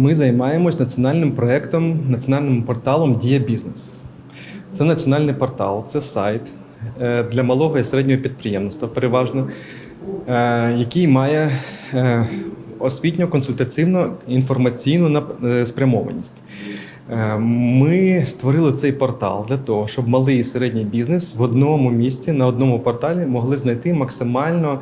Ми займаємось національним проєктом, національним порталом Дія Бізнес. Це національний портал, це сайт е, для малого і середнього підприємництва, переважно, е, який має е, освітньо, консультаційну, інформаційну спрямованість. Ми створили цей портал для того, щоб малий і середній бізнес в одному місці на одному порталі могли знайти максимально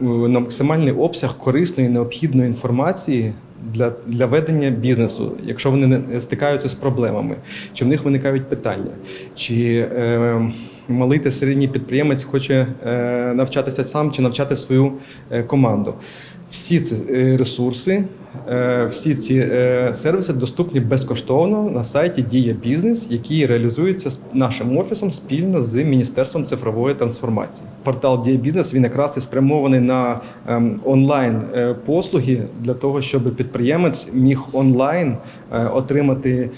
на максимальний обсяг корисної необхідної інформації для, для ведення бізнесу, якщо вони не стикаються з проблемами, чи в них виникають питання, чи е, малий та середній підприємець хоче е, навчатися сам чи навчати свою е, команду. Всі ці е, ресурси, е, всі ці е, сервіси доступні безкоштовно на сайті Дія Бізнес, який реалізується нашим офісом спільно з Міністерством цифрової трансформації. Портал Дія Бізнес він якраз і спрямований на ем, онлайн послуги для того, щоб підприємець міг онлайн отримати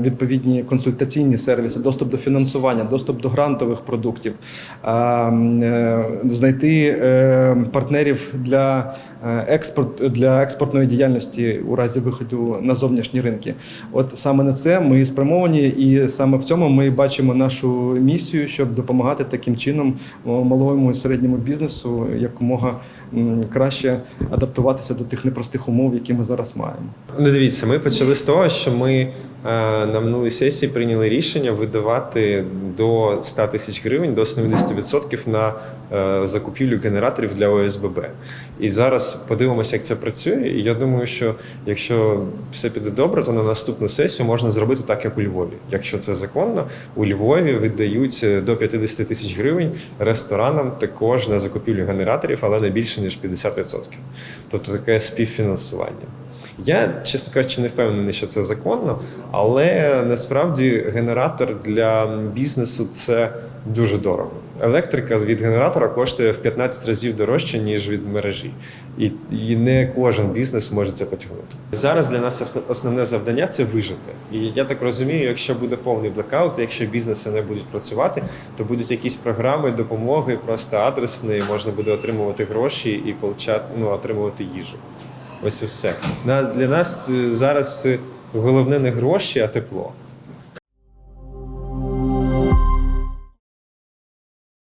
відповідні консультаційні сервіси, доступ до фінансування, доступ до грантових продуктів, а, м, е, знайти е, партнерів для е, експорт для експортної діяльності у разі виходу на зовнішні ринки. От саме на це ми спрямовані, і саме в цьому ми бачимо нашу місію, щоб допомагати таким чином малому і середньому бізнесу якомога краще адаптуватися до тих непростих умов, які ми зараз маємо. Ну, дивіться, ми почали з того, що ми на минулій сесії прийняли рішення видавати до 100 тисяч гривень до 70% на е, закупівлю генераторів для ОСББ. І зараз подивимося, як це працює. І я думаю, що якщо все піде добре, то на наступну сесію можна зробити так, як у Львові. Якщо це законно, у Львові видають е, до 50 тисяч гривень ресторанам також на закупівлю генераторів, але не більше ніж 50%. Тобто таке співфінансування. Я, чесно кажучи, не впевнений, що це законно, але насправді генератор для бізнесу це дуже дорого. Електрика від генератора коштує в 15 разів дорожче, ніж від мережі. І, і не кожен бізнес може це потягнути. Зараз для нас основне завдання це вижити. І я так розумію, якщо буде повний блекаут, якщо бізнеси не будуть працювати, то будуть якісь програми допомоги, просто адресні, можна буде отримувати гроші і получати, ну, отримувати їжу. Ось і все. Для нас е, зараз е, головне не гроші, а тепло.